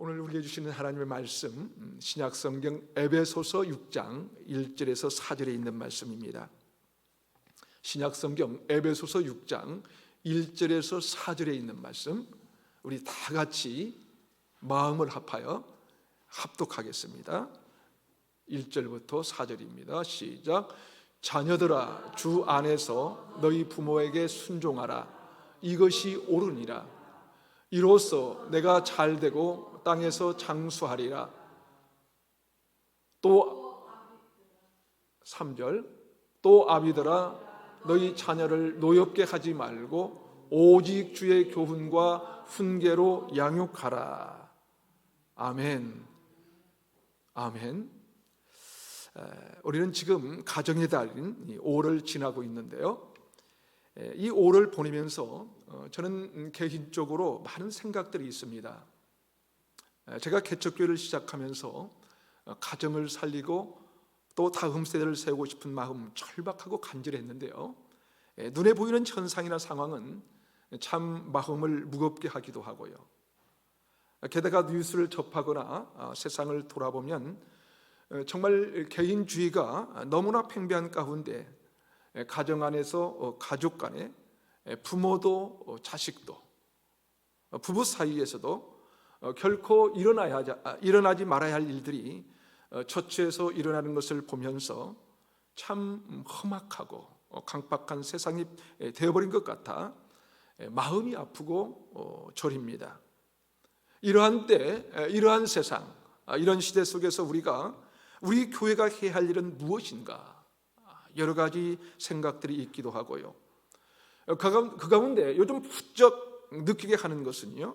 오늘 우리에게 주시는 하나님의 말씀 음, 신약 성경 에베소서 6장 1절에서 4절에 있는 말씀입니다. 신약 성경 에베소서 6장 1절에서 4절에 있는 말씀 우리 다 같이 마음을 합하여 합독하겠습니다. 1절부터 4절입니다. 시작. 자녀들아 주 안에서 너희 부모에게 순종하라. 이것이 옳으니라. 이로써 내가 잘 되고 땅에서 장수하리라. 또 3절 또 아비들아 너희 자녀를 노엽게 하지 말고 오직 주의 교훈과 훈계로 양육하라. 아멘. 아멘. 에, 우리는 지금 가정의 달인 5를 지나고 있는데요. 에, 이 5를 보내면서 어, 저는 개인적으로 많은 생각들이 있습니다. 에, 제가 개척교회를 시작하면서 어, 가정을 살리고 또 다음 세대를 세우고 싶은 마음 절박하고 간절했는데요. 에, 눈에 보이는 현상이나 상황은 참 마음을 무겁게 하기도 하고요. 게다가 뉴스를 접하거나 아, 세상을 돌아보면 어, 정말 개인주의가 너무나 팽배한 가운데 에, 가정 안에서 어, 가족 간에 에, 부모도 어, 자식도 어, 부부 사이에서도 어, 결코 일어나야 아, 일어나지 말아야 할 일들이 어, 처처에서 일어나는 것을 보면서 참 음, 험악하고 어, 강박한 세상이 에, 되어버린 것 같아 에, 마음이 아프고 어, 저립니다. 이러한 때, 에, 이러한 세상, 아, 이런 시대 속에서 우리가 우리 교회가 해야 할 일은 무엇인가? 아, 여러 가지 생각들이 있기도 하고요. 어, 그 가운- 그 가운데 요즘 부쩍 느끼게 하는 것은요.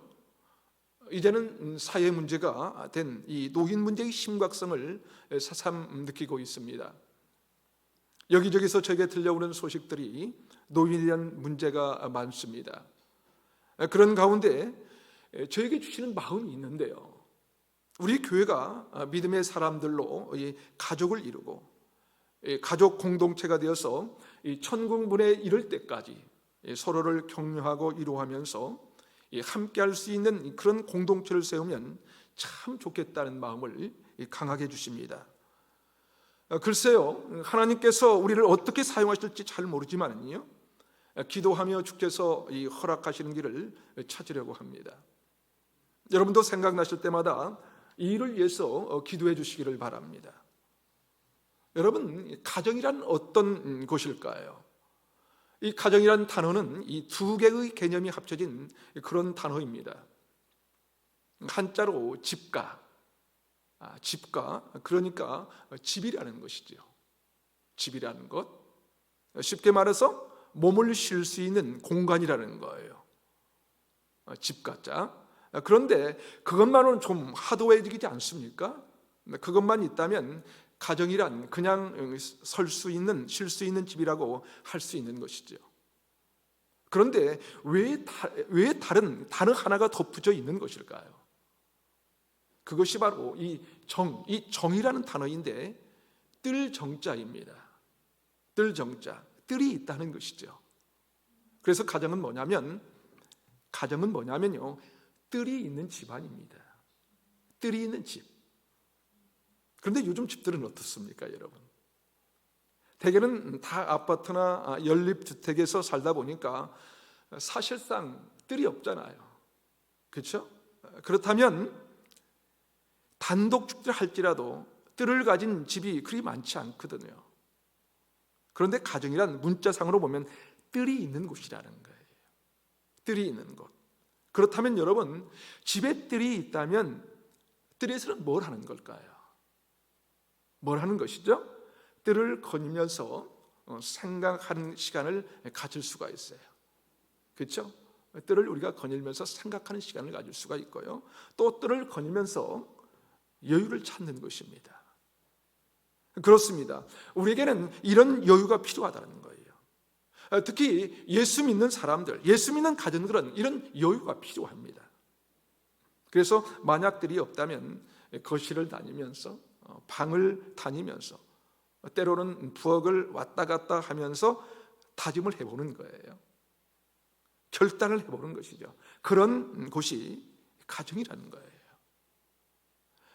이제는 음, 사회 문제가 된 이 노인 문제의 심각성을 새삼 느끼고 있습니다. 여기저기서 저에게 들려오는 소식들이 노인에 대한 문제가 많습니다. 그런 가운데 저에게 주시는 마음이 있는데요. 우리 교회가 믿음의 사람들로 이 가족을 이루고 이 가족 공동체가 되어서 이 천국문에 이를 때까지 이 서로를 격려하고 이루하면서 이 함께 할 수 있는 그런 공동체를 세우면 참 좋겠다는 마음을 이 강하게 주십니다. 어, 글쎄요, 하나님께서 우리를 어떻게 사용하실지 잘 모르지만요, 기도하며 주께서 이 허락하시는 길을 찾으려고 합니다. 여러분도 생각나실 때마다 이 일을 위해서 어, 기도해 주시기를 바랍니다. 여러분, 가정이란 어떤 곳일까요? 이 가정이란 단어는 이 두 개의 개념이 합쳐진 그런 단어입니다. 한자로 집가, 아, 집가, 그러니까 집이라는 것이죠. 집이라는 것. 쉽게 말해서 몸을 쉴 수 있는 공간이라는 거예요. 아, 집가자. 아, 그런데 그것만은 좀 하드웨이지 않습니까? 그것만 있다면 가정이란 그냥 설 수 있는, 쉴 수 있는 집이라고 할 수 있는 것이죠. 그런데 왜, 다, 왜 다른 단어 하나가 덧붙여 있는 것일까요? 그것이 바로 이 정, 이 정이라는 단어인데 뜰 정자입니다. 뜰 정자, 뜰이 있다는 것이죠. 그래서 가정은 뭐냐면 가정은 뭐냐면요. 뜰이 있는 집안입니다. 뜰이 있는 집. 그런데 요즘 집들은 어떻습니까, 여러분? 대개는 다 아파트나 연립주택에서 살다 보니까 사실상 뜰이 없잖아요. 그렇죠? 그렇다면 단독 주택을 할지라도 뜰을 가진 집이 그리 많지 않거든요. 그런데 가정이란 문자상으로 보면 뜰이 있는 곳이라는 거예요. 뜰이 있는 곳. 그렇다면 여러분 집에 뜰이 있다면 뜰에서는 뭘 하는 걸까요? 뭘 하는 것이죠? 뜰을 거니면서 어, 생각하는 시간을 가질 수가 있어요. 그렇죠? 뜰을 우리가 거닐면서 생각하는 시간을 가질 수가 있고요. 또 뜰을 거니면서 여유를 찾는 것입니다. 그렇습니다. 우리에게는 이런 여유가 필요하다는 거예요. 어, 특히 예수 믿는 사람들, 예수 믿는 가정들은 이런 여유가 필요합니다. 그래서 만약들이 없다면 거실을 다니면서 어, 방을 다니면서 때로는 부엌을 왔다 갔다 하면서 다짐을 해보는 거예요. 결단을 해보는 것이죠. 그런 곳이 가정이라는 거예요.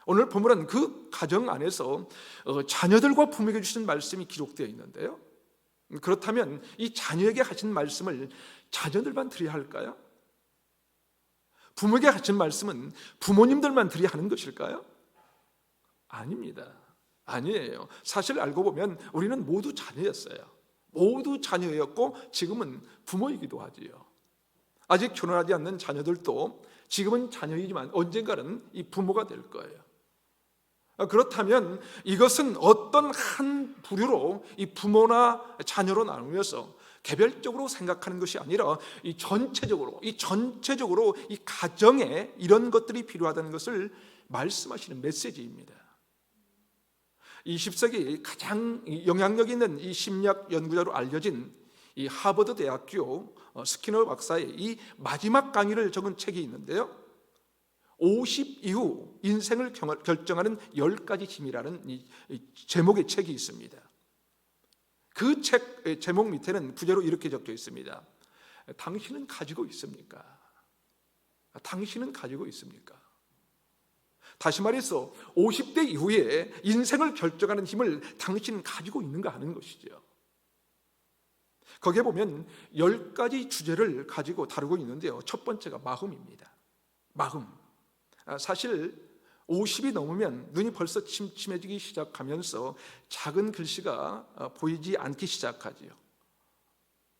오늘 본문은 그 가정 안에서 어, 자녀들과 부모에게 주신 말씀이 기록되어 있는데요. 그렇다면 이 자녀에게 하신 말씀을 자녀들만 드려야 할까요? 부모에게 하신 말씀은 부모님들만 드려야 하는 것일까요? 아닙니다. 아니에요. 사실 알고 보면 우리는 모두 자녀였어요. 모두 자녀였고 지금은 부모이기도 하지요. 아직 결혼하지 않는 자녀들도 지금은 자녀이지만 언젠가는 이 부모가 될 거예요. 아, 그렇다면 이것은 어떤 한 부류로 이 부모나 자녀로 나누면서 개별적으로 생각하는 것이 아니라 이 전체적으로 이 전체적으로 이 가정에 이런 것들이 필요하다는 것을 말씀하시는 메시지입니다. 20세기 가장 영향력 있는 이 심리학 연구자로 알려진 이 하버드 대학교 어, 스키너 박사의 이 마지막 강의를 적은 책이 있는데요. 50 이후 인생을 결정하는 10가지 힘이라는 이 제목의 책이 있습니다. 그 책 제목 밑에는 구제로 이렇게 적혀 있습니다. 당신은 가지고 있습니까? 당신은 가지고 있습니까? 다시 말해서 50대 이후에 인생을 결정하는 힘을 당신은 가지고 있는가 하는 것이죠. 거기에 보면 10가지 주제를 가지고 다루고 있는데요. 첫 번째가 마음입니다. 마음. 아, 사실 50이 넘으면 눈이 벌써 침침해지기 시작하면서 작은 글씨가 어, 보이지 않기 시작하지요.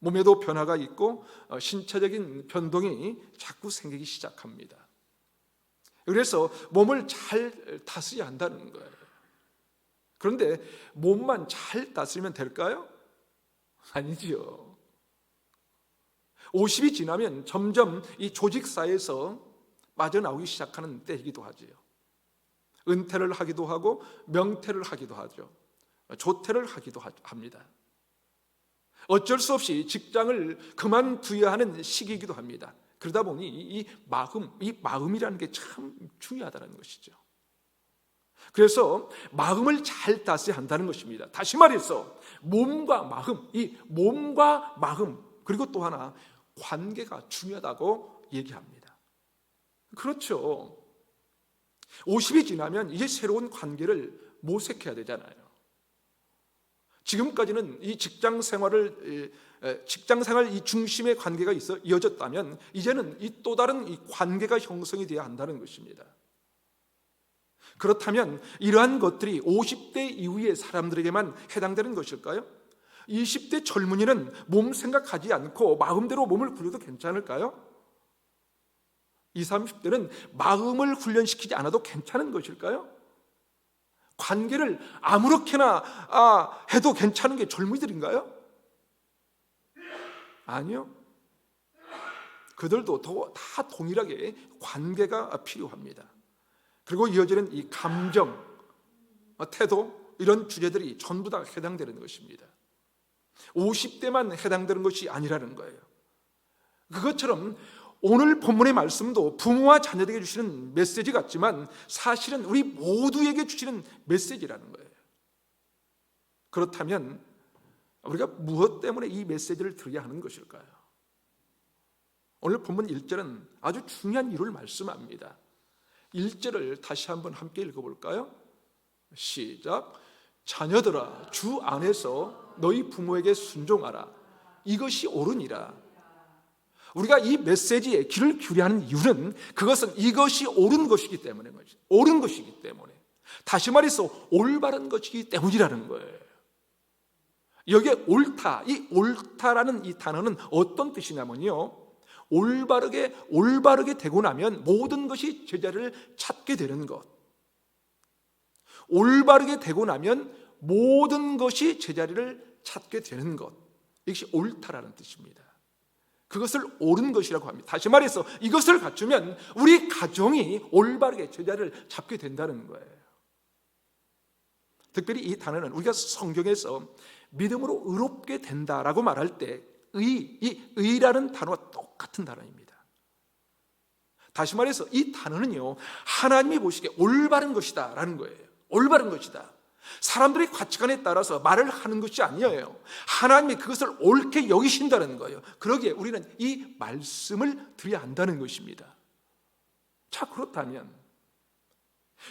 몸에도 변화가 있고 어, 신체적인 변동이 자꾸 생기기 시작합니다. 그래서 몸을 잘 다스려야 한다는 거예요. 그런데 몸만 잘 다스리면 될까요? 아니지요. 50이 지나면 점점 이 조직사에서 빠져나오기 시작하는 때이기도 하지요. 은퇴를 하기도 하고 명퇴를 하기도 하죠. 조퇴를 하기도 합니다. 어쩔 수 없이 직장을 그만두어야 하는 시기이기도 합니다. 그러다 보니 이 마음, 이 마음이라는 게 참 중요하다는 것이죠. 그래서 마음을 잘 다스려야 한다는 것입니다. 다시 말해서 몸과 마음, 이 몸과 마음 그리고 또 하나 관계가 중요하다고 얘기합니다. 그렇죠. 50이 지나면 이제 새로운 관계를 모색해야 되잖아요. 지금까지는 이 직장 생활을 직장 생활 이 중심의 관계가 있어 이어졌다면 이제는 이 또 다른 이 관계가 형성이 되어야 한다는 것입니다. 그렇다면 이러한 것들이 50대 이후의 사람들에게만 해당되는 것일까요? 20대 젊은이는 몸 생각하지 않고 마음대로 몸을 굴려도 괜찮을까요? 20, 30대는 마음을 훈련시키지 않아도 괜찮은 것일까요? 관계를 아무렇게나 아, 해도 괜찮은 게 젊은이들인가요? 아니요. 그들도 다 동일하게 관계가 필요합니다. 그리고 이어지는 이 감정, 태도, 이런 주제들이 전부 다 해당되는 것입니다. 50대만 해당되는 것이 아니라는 거예요. 그것처럼 오늘 본문의 말씀도 부모와 자녀에게 주시는 메시지 같지만 사실은 우리 모두에게 주시는 메시지라는 거예요. 그렇다면 우리가 무엇 때문에 이 메시지를 들어야 하는 것일까요? 오늘 본문 1절은 아주 중요한 이유를 말씀합니다. 1절을 다시 한번 함께 읽어볼까요? 시작. 자녀들아, 주 안에서 너희 부모에게 순종하라. 이것이 옳으니라. 우리가 이 메시지에 귀를 기울여 하는 이유는 그것은 이것이 옳은 것이기 때문에. 옳은 것이기 때문에. 다시 말해서 올바른 것이기 때문이라는 거예요. 여기에 옳다, 이 옳다라는 이 단어는 어떤 뜻이냐면요. 올바르게, 올바르게 되고 나면 모든 것이 제자리를 찾게 되는 것. 올바르게 되고 나면 모든 것이 제자리를 찾게 되는 것. 이것이 옳다라는 뜻입니다. 그것을 옳은 것이라고 합니다. 다시 말해서 이것을 갖추면 우리 가정이 올바르게 제자를 잡게 된다는 거예요. 특별히 이 단어는 우리가 성경에서 믿음으로 의롭게 된다라고 말할 때 의, 이 의라는 단어와 똑같은 단어입니다. 다시 말해서 이 단어는요, 하나님이 보시기에 올바른 것이다 라는 거예요. 올바른 것이다. 사람들의 가치관에 따라서 말을 하는 것이 아니에요. 하나님이 그것을 옳게 여기신다는 거예요. 그러기에 우리는 이 말씀을 드려야 한다는 것입니다. 자, 그렇다면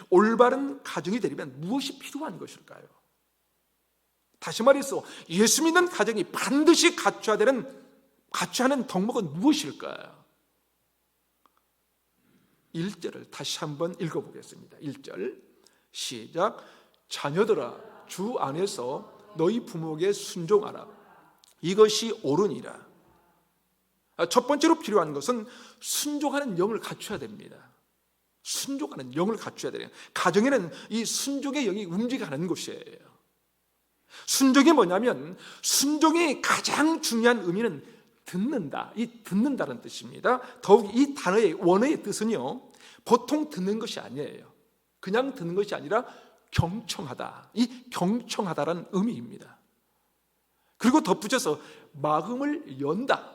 올바른 가정이 되려면 무엇이 필요한 것일까요? 다시 말해서 예수 믿는 가정이 반드시 갖춰야 되는 갖춰야 하는 덕목은 무엇일까요? 1절을 다시 한번 읽어보겠습니다. 1절 시작 자녀들아 주 안에서 너희 부모에게 순종하라 이것이 옳으니라 아, 첫 번째로 필요한 것은 순종하는 영을 갖춰야 됩니다. 순종하는 영을 갖춰야 돼요. 가정에는 이 순종의 영이 움직이는 곳이에요. 순종이 뭐냐면 순종의 가장 중요한 의미는 듣는다. 이 듣는다는 뜻입니다. 더욱 이 단어의 원어의 뜻은요. 보통 듣는 것이 아니에요. 그냥 듣는 것이 아니라 경청하다. 이 경청하다라는 의미입니다. 그리고 덧붙여서 마음을 연다.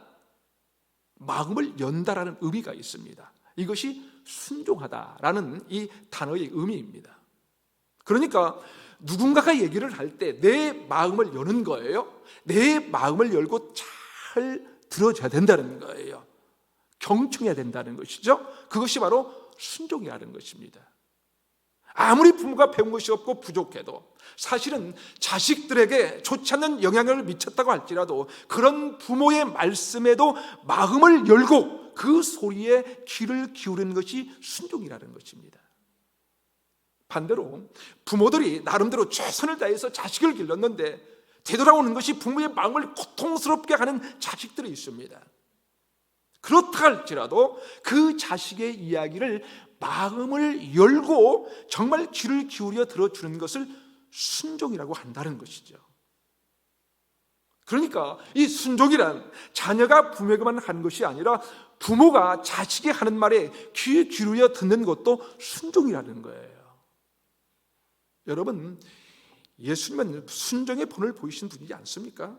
마음을 연다라는 의미가 있습니다. 이것이 순종하다라는 이 단어의 의미입니다. 그러니까 누군가가 얘기를 할 때 내 마음을 여는 거예요. 내 마음을 열고 잘 들어줘야 된다는 거예요. 경청해야 된다는 것이죠. 그것이 바로 순종이라는 것입니다. 아무리 부모가 배운 것이 없고 부족해도 사실은 자식들에게 좋지 않는 영향을 미쳤다고 할지라도 그런 부모의 말씀에도 마음을 열고 그 소리에 귀를 기울이는 것이 순종이라는 것입니다. 반대로 부모들이 나름대로 최선을 다해서 자식을 길렀는데 되돌아오는 것이 부모의 마음을 고통스럽게 하는 자식들이 있습니다. 그렇다 할지라도 그 자식의 이야기를 마음을 열고 정말 귀를 기울여 들어주는 것을 순종이라고 한다는 것이죠. 그러니까 이 순종이란 자녀가 부모에게만 하는 것이 아니라 부모가 자식이 하는 말에 귀에 기울여 듣는 것도 순종이라는 거예요. 여러분, 예수님은 순종의 본을 보이신 분이지 않습니까?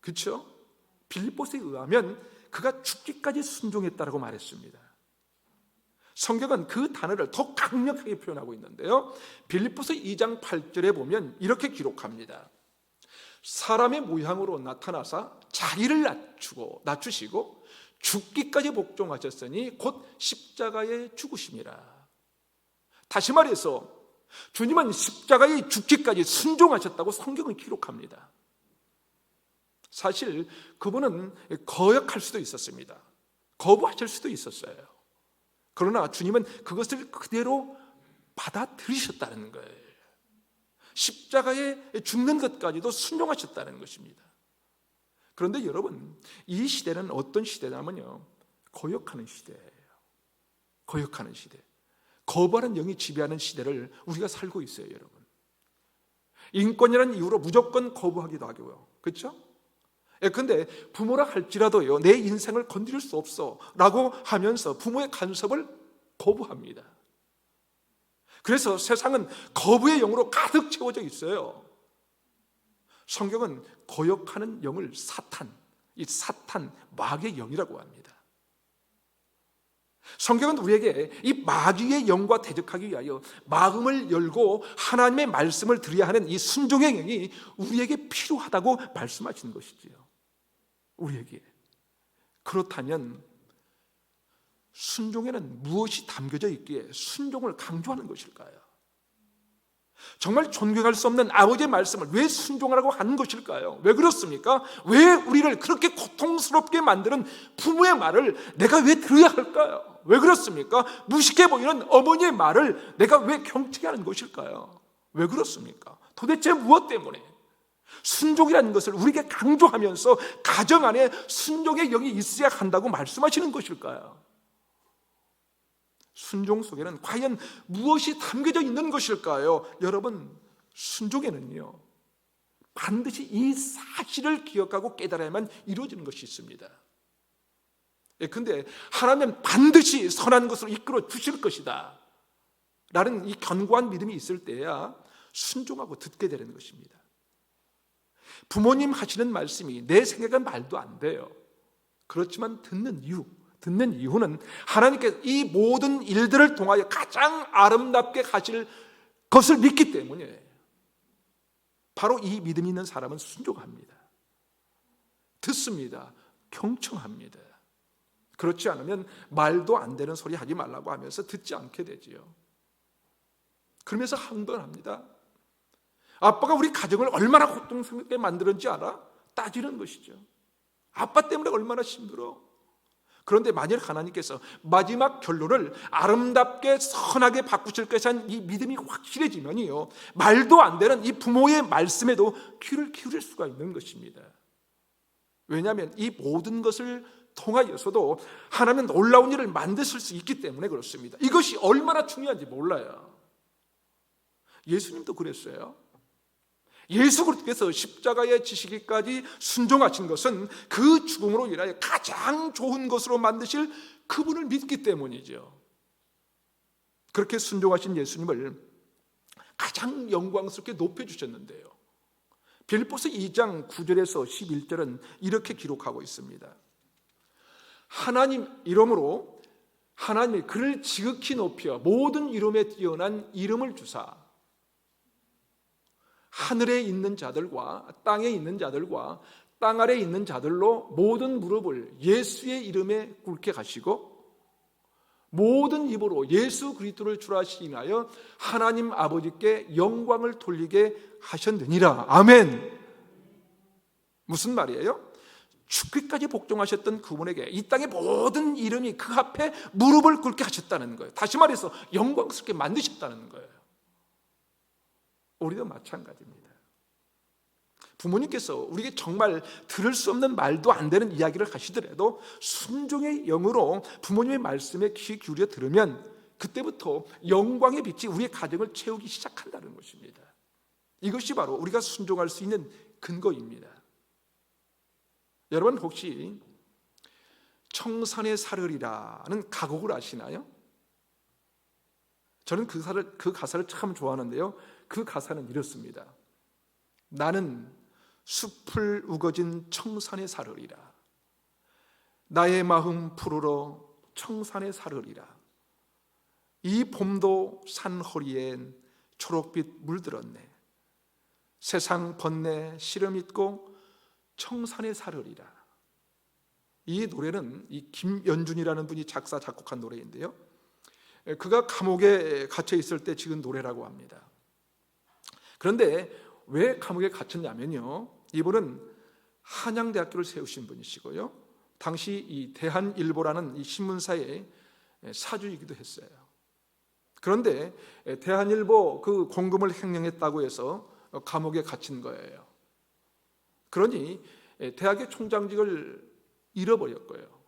그렇죠? 빌립보스에 의하면 그가 죽기까지 순종했다라고 말했습니다. 성경은 그 단어를 더 강력하게 표현하고 있는데요. 빌립보서 2장 8절에 보면 이렇게 기록합니다. 사람의 모양으로 나타나사 자기를 낮추고 낮추시고 죽기까지 복종하셨으니 곧 십자가에 죽으심이라. 다시 말해서 주님은 십자가에 죽기까지 순종하셨다고 성경은 기록합니다. 사실 그분은 거역할 수도 있었습니다. 거부하실 수도 있었어요. 그러나 주님은 그것을 그대로 받아들이셨다는 거예요. 십자가에 죽는 것까지도 순종하셨다는 것입니다. 그런데 여러분, 이 시대는 어떤 시대냐면요. 거역하는 시대예요. 거역하는 시대. 거부하는 영이 지배하는 시대를 우리가 살고 있어요, 여러분. 인권이라는 이유로 무조건 거부하기도 하고요. 그렇죠? 예, 근데 부모라 할지라도요, 내 인생을 건드릴 수 없어. 라고 하면서 부모의 간섭을 거부합니다. 그래서 세상은 거부의 영으로 가득 채워져 있어요. 성경은 거역하는 영을 사탄, 이 사탄, 마귀의 영이라고 합니다. 성경은 우리에게 이 마귀의 영과 대적하기 위하여 마음을 열고 하나님의 말씀을 들어야 하는 이 순종의 영이 우리에게 필요하다고 말씀하시는 것이지요. 우리에게. 그렇다면 순종에는 무엇이 담겨져 있기에 순종을 강조하는 것일까요? 정말 존경할 수 없는 아버지의 말씀을 왜 순종하라고 하는 것일까요? 왜 그렇습니까? 왜 우리를 그렇게 고통스럽게 만드는 부모의 말을 내가 왜 들어야 할까요? 왜 그렇습니까? 무식해 보이는 어머니의 말을 내가 왜 경청해 하는 것일까요? 왜 그렇습니까? 도대체 무엇 때문에? 순종이라는 것을 우리에게 강조하면서 가정 안에 순종의 영이 있어야 한다고 말씀하시는 것일까요? 순종 속에는 과연 무엇이 담겨져 있는 것일까요? 여러분, 순종에는요, 반드시 이 사실을 기억하고 깨달아야만 이루어지는 것이 있습니다. 예, 근데 하나님은 반드시 선한 것으로 이끌어 주실 것이다. 라는 이 견고한 믿음이 있을 때야 순종하고 듣게 되는 것입니다. 부모님 하시는 말씀이 내 생각은 말도 안 돼요. 그렇지만 듣는 이유, 듣는 이유는 하나님께 이 모든 일들을 통하여 가장 아름답게 가실 것을 믿기 때문이에요. 바로 이 믿음 있는 사람은 순종합니다. 듣습니다. 경청합니다. 그렇지 않으면 말도 안 되는 소리 하지 말라고 하면서 듣지 않게 되지요. 그러면서 항변합니다. 아빠가 우리 가정을 얼마나 고통스럽게 만들었는지 알아? 따지는 것이죠. 아빠 때문에 얼마나 힘들어. 그런데 만일 하나님께서 마지막 결론을 아름답게 선하게 바꾸실 것이란 이 믿음이 확실해지면요. 말도 안 되는 이 부모의 말씀에도 귀를 기울일 수가 있는 것입니다. 왜냐하면 이 모든 것을 통하여서도 하나님은 놀라운 일을 만드실 수 있기 때문에 그렇습니다. 이것이 얼마나 중요한지 몰라요. 예수님도 그랬어요. 예수 그리스도께서 십자가의 지시기까지 순종하신 것은 그 죽음으로 인하여 가장 좋은 것으로 만드실 그분을 믿기 때문이죠. 그렇게 순종하신 예수님을 가장 영광스럽게 높여주셨는데요. 빌보스 2장 9절에서 11절은 이렇게 기록하고 있습니다. 하나님 이름으로 하나님이 그를 지극히 높여 모든 이름에 뛰어난 이름을 주사 하늘에 있는 자들과 땅에 있는 자들과 땅 아래 있는 자들로 모든 무릎을 예수의 이름에 꿇게 하시고 모든 입으로 예수 그리스도를 주라시나여 하나님 아버지께 영광을 돌리게 하셨느니라. 아멘. 무슨 말이에요? 죽기까지 복종하셨던 그분에게 이 땅의 모든 이름이 그 앞에 무릎을 꿇게 하셨다는 거예요. 다시 말해서 영광스럽게 만드셨다는 거예요. 우리도 마찬가지입니다. 부모님께서 우리에게 정말 들을 수 없는 말도 안 되는 이야기를 하시더라도 순종의 영으로 부모님의 말씀에 귀 기울여 들으면 그때부터 영광의 빛이 우리의 가정을 채우기 시작한다는 것입니다. 이것이 바로 우리가 순종할 수 있는 근거입니다. 여러분 혹시 청산의 사르리라는 가곡을 아시나요? 저는 그 가사를, 그 가사를 참 좋아하는데요. 그 가사는 이렇습니다. 나는 숲을 우거진 청산에 사르리라. 나의 마음 푸르러 청산에 사르리라. 이 봄도 산 허리엔 초록빛 물들었네. 세상 번뇌 시름 있고 청산에 사르리라. 이 노래는 이 김연준이라는 분이 작사 작곡한 노래인데요. 그가 감옥에 갇혀 있을 때 지은 노래라고 합니다. 그런데 왜 감옥에 갇혔냐면요. 이분은 한양대학교를 세우신 분이시고요. 당시 이 대한일보라는 이 신문사의 사주이기도 했어요. 그런데 대한일보 그 공금을 횡령했다고 해서 감옥에 갇힌 거예요. 그러니 대학의 총장직을 잃어버렸고요.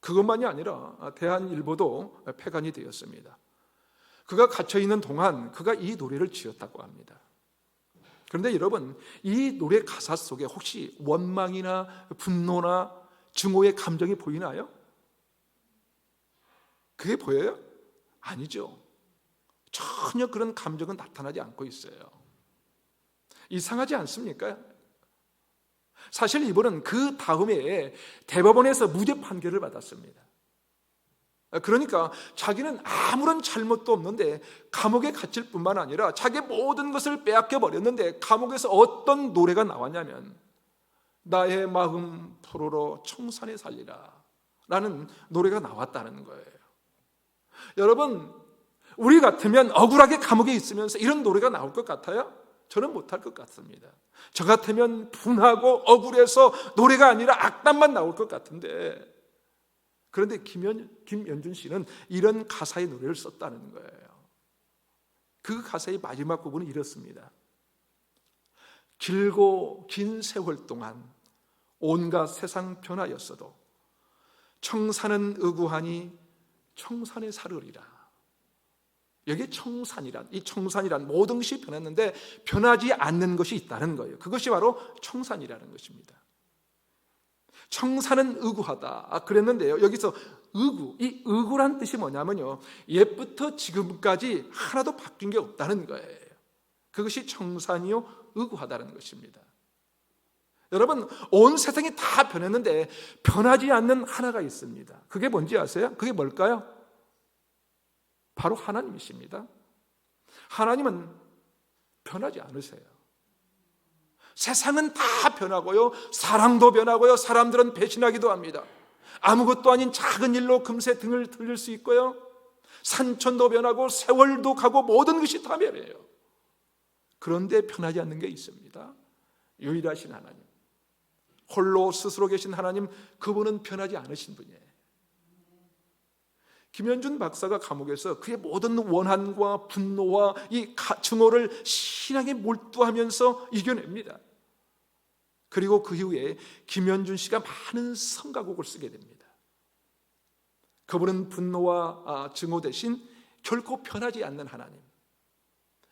그것만이 아니라 대한일보도 폐간이 되었습니다. 그가 갇혀 있는 동안 그가 이 노래를 지었다고 합니다. 그런데 여러분, 이 노래 가사 속에 혹시 원망이나 분노나 증오의 감정이 보이나요? 그게 보여요? 아니죠. 전혀 그런 감정은 나타나지 않고 있어요. 이상하지 않습니까? 사실 이분은 그 다음에 대법원에서 무죄 판결을 받았습니다. 그러니까 자기는 아무런 잘못도 없는데 감옥에 갇힐 뿐만 아니라 자기의 모든 것을 빼앗겨 버렸는데 감옥에서 어떤 노래가 나왔냐면 나의 마음 푸르러 청산에 살리라 라는 노래가 나왔다는 거예요. 여러분 우리 같으면 억울하게 감옥에 있으면서 이런 노래가 나올 것 같아요? 저는 못할 것 같습니다. 저 같으면 분하고 억울해서 노래가 아니라 악단만 나올 것 같은데 그런데 김연, 김연준 씨는 이런 가사의 노래를 썼다는 거예요. 그 가사의 마지막 부분은 이렇습니다. 길고 긴 세월 동안 온갖 세상 변화였어도 청산은 의구하니 청산에 사르리라. 여기 청산이란 이 청산이란 모든 것이 변했는데 변하지 않는 것이 있다는 거예요. 그것이 바로 청산이라는 것입니다. 청산은 의구하다. 아, 그랬는데요. 여기서 의구, 이 의구란 뜻이 뭐냐면요. 옛부터 지금까지 하나도 바뀐 게 없다는 거예요. 그것이 청산이요, 의구하다는 것입니다. 여러분, 온 세상이 다 변했는데 변하지 않는 하나가 있습니다. 그게 뭔지 아세요? 그게 뭘까요? 바로 하나님이십니다. 하나님은 변하지 않으세요. 세상은 다 변하고요. 사랑도 변하고요. 사람들은 배신하기도 합니다. 아무것도 아닌 작은 일로 금세 등을 들릴 수 있고요. 산천도 변하고 세월도 가고 모든 것이 다 변해요. 그런데 변하지 않는 게 있습니다. 유일하신 하나님. 홀로 스스로 계신 하나님, 그분은 변하지 않으신 분이에요. 김현준 박사가 감옥에서 그의 모든 원한과 분노와 이 증오를 신앙에 몰두하면서 이겨냅니다. 그리고 그 이후에 김현준 씨가 많은 성가곡을 쓰게 됩니다. 그분은 분노와 아, 증오 대신 결코 변하지 않는 하나님.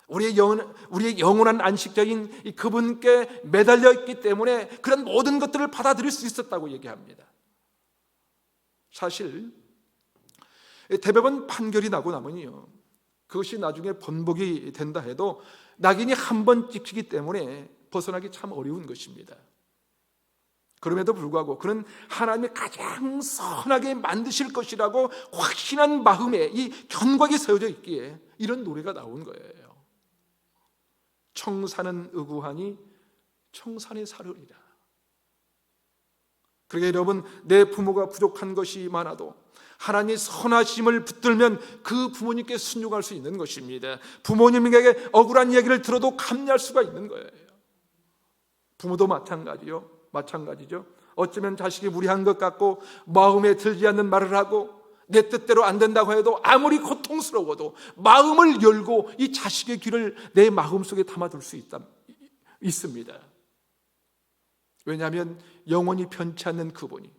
우리의 영 우리의 영원한 안식자인 그분께 매달려 있기 때문에 그런 모든 것들을 받아들일 수 있었다고 얘기합니다. 사실 대법원 판결이 나고 나면요. 그것이 나중에 번복이 된다 해도 낙인이 한 번 찍히기 때문에 벗어나기 참 어려운 것입니다. 그럼에도 불구하고 그는 하나님이 가장 선하게 만드실 것이라고 확신한 마음에 이 견곽이 세워져 있기에 이런 노래가 나온 거예요. 청산은 의구하니 청산에 사르리라. 그러게 여러분 내 부모가 부족한 것이 많아도 하나님의 선하심을 붙들면 그 부모님께 순종할 수 있는 것입니다. 부모님에게 억울한 이야기를 들어도 감내할 수가 있는 거예요. 부모도 마찬가지요. 마찬가지죠. 어쩌면 자식이 무리한 것 같고 마음에 들지 않는 말을 하고 내 뜻대로 안 된다고 해도 아무리 고통스러워도 마음을 열고 이 자식의 길을 내 마음 속에 담아둘 수 있다, 있습니다. 왜냐하면 영원히 편치 않는 그분이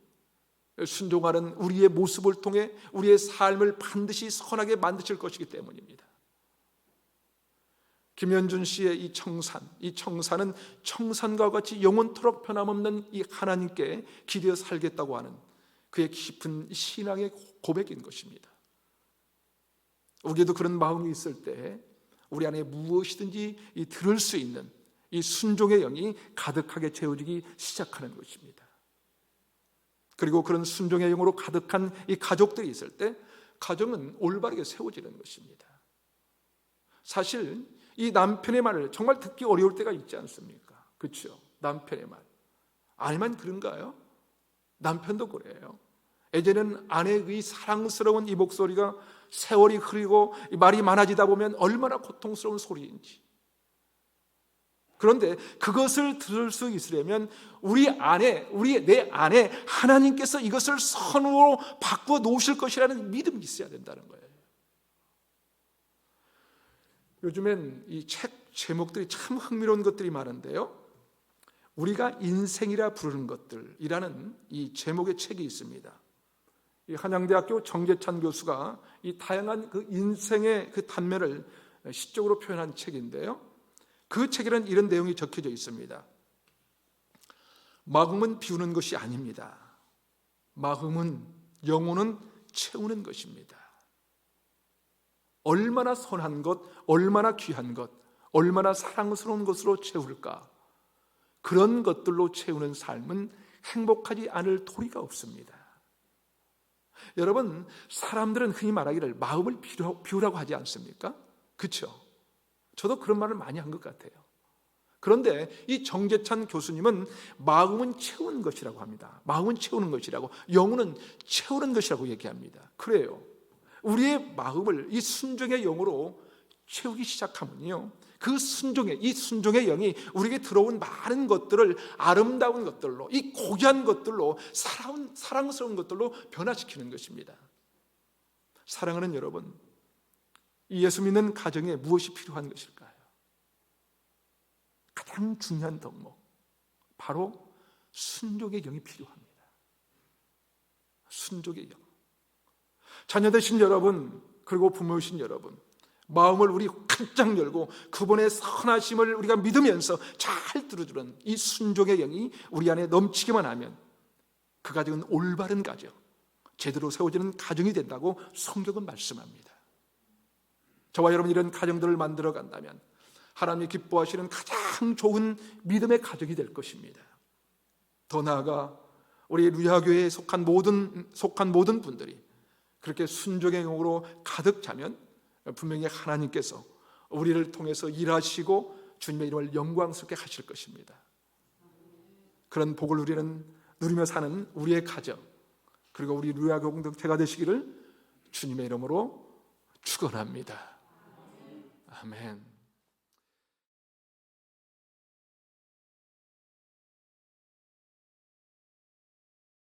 순종하는 우리의 모습을 통해 우리의 삶을 반드시 선하게 만드실 것이기 때문입니다. 김현준 씨의 이 청산, 이 청산은 청산과 같이 영원토록 변함없는 이 하나님께 기대어 살겠다고 하는 그의 깊은 신앙의 고백인 것입니다. 우리도 그런 마음이 있을 때 우리 안에 무엇이든지 들을 수 있는 이 순종의 영이 가득하게 채워지기 시작하는 것입니다. 그리고 그런 순종의 영으로 가득한 이 가족들이 있을 때 가정은 올바르게 세워지는 것입니다. 사실 이 남편의 말을 정말 듣기 어려울 때가 있지 않습니까? 그렇죠? 남편의 말. 아니면 그런가요? 남편도 그래요. 예전에는 아내의 사랑스러운 이 목소리가 세월이 흐르고 말이 많아지다 보면 얼마나 고통스러운 소리인지. 그런데 그것을 들을 수 있으려면 우리 안에, 우리 내 안에 하나님께서 이것을 선으로 바꾸어 놓으실 것이라는 믿음이 있어야 된다는 거예요. 요즘엔 이 책 제목들이 참 흥미로운 것들이 많은데요. 우리가 인생이라 부르는 것들이라는 이 제목의 책이 있습니다. 이 한양대학교 정재찬 교수가 이 다양한 그 인생의 그 단면을 시적으로 표현한 책인데요. 그 책에는 이런 내용이 적혀져 있습니다. 마음은 비우는 것이 아닙니다. 마음은 영혼은 채우는 것입니다. 얼마나 선한 것, 얼마나 귀한 것, 얼마나 사랑스러운 것으로 채울까? 그런 것들로 채우는 삶은 행복하지 않을 도리가 없습니다. 여러분, 사람들은 흔히 말하기를 마음을 비우라고 하지 않습니까? 그렇죠? 저도 그런 말을 많이 한 것 같아요. 그런데 이 정재찬 교수님은 마음은 채우는 것이라고 합니다. 마음은 채우는 것이라고, 영혼은 채우는 것이라고 얘기합니다. 그래요. 우리의 마음을 이 순종의 영으로 채우기 시작하면요. 그 순종의 이 순종의 영이 우리에게 들어온 많은 것들을 아름다운 것들로 이 고귀한 것들로 사랑, 사랑스러운 것들로 변화시키는 것입니다. 사랑하는 여러분, 예수 믿는 가정에 무엇이 필요한 것일까요? 가장 중요한 덕목 바로 순종의 영이 필요합니다. 순종의 영. 자녀 되신 여러분, 그리고 부모이신 여러분, 마음을 우리 칸짝 열고 그분의 선하심을 우리가 믿으면서 잘 들어주는 이 순종의 영이 우리 안에 넘치기만 하면 그 가정은 올바른 가정, 제대로 세워지는 가정이 된다고 성경은 말씀합니다. 저와 여러분 이런 가정들을 만들어 간다면 하나님이 기뻐하시는 가장 좋은 믿음의 가정이 될 것입니다. 더 나아가 우리 루야교회에 속한 모든 속한 모든 분들이 그렇게 순종의 영으로 가득 차면 분명히 하나님께서 우리를 통해서 일하시고 주님의 이름을 영광스럽게 하실 것입니다. 그런 복을 우리는 누리며 사는 우리의 가정 그리고 우리 루야 공동체가 되시기를 주님의 이름으로 축원합니다. 아멘.